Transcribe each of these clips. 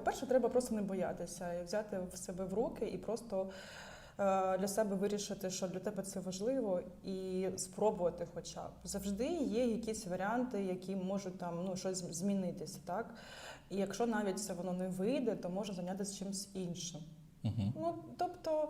По-перше, треба просто не боятися і взяти в себе в руки і просто е, для себе вирішити, що для тебе це важливо, і спробувати хоча б. Завжди є якісь варіанти, які можуть там ну, щось змінитися. Так? І якщо навіть це воно не вийде, то можна зайнятися чимось іншим. Угу. Ну, тобто,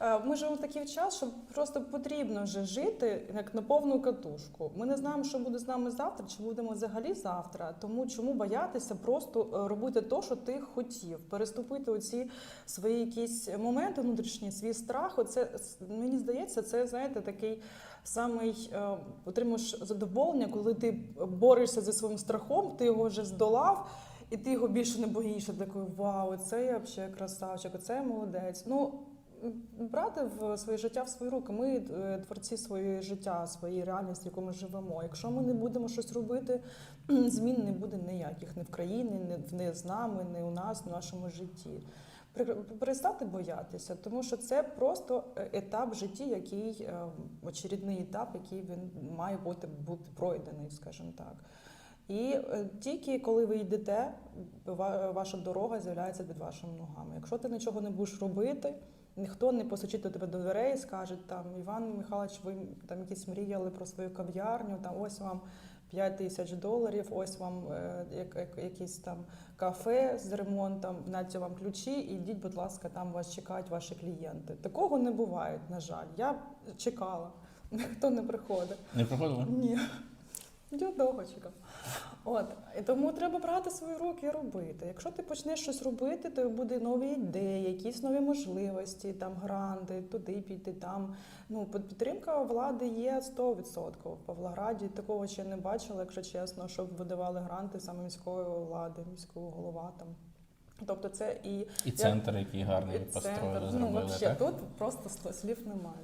е, ми живемо в такий час, що просто потрібно вже жити як на повну катушку. Ми не знаємо, що буде з нами завтра, чи будемо взагалі завтра. Тому чому боятися просто е, робити те, що ти хотів, переступити оці свої якісь моменти внутрішні, свій страх. Оце мені здається, це знаєте такий. Самий е, отримуєш задоволення, коли ти борешся зі своїм страхом, ти його вже здолав, і ти його більше не боїшся. Такий вау, це я взагалі красавчик, це я молодець. Ну брати в своє життя в свої руки. Ми е, творці своєї життя, своєї реальності, в яку ми живемо. Якщо ми не будемо щось робити, змін не буде ніяких ні в країні, ні з нами, ні у нас, в нашому житті. Пер- Перестати боятися, тому що це просто е, етап в житті, який е, очередний етап, який він має бути бути пройдений, скажімо так. І е, тільки коли ви йдете, ва- ваша дорога з'являється під вашими ногами. Якщо ти нічого не будеш робити, ніхто не постучить до тебе до дверей і скаже там Іван Михайлович, ви там якісь мріяли про свою кав'ярню, там ось вам 5 тисяч доларів, ось вам е, як, як, якийсь там кафе з ремонтом, нате вам ключі, і йдіть, будь ласка, там вас чекають ваші клієнти. Такого не буває, на жаль. Я чекала, ніхто не приходить. Не проходило? Ні. Я довго чекав. От і тому треба брати свої руки і робити. Якщо ти почнеш щось робити, то буде нові ідеї, якісь нові можливості, там гранди, туди піти, там. Ну, підтримка влади є 100%. В Павлограді такого ще не бачила, якщо чесно, щоб видавали гранти саме міської влади, міського голова там. Тобто це і, І центр, який гарний построїли, центр. Ну, зробили, так? тут просто слів немає.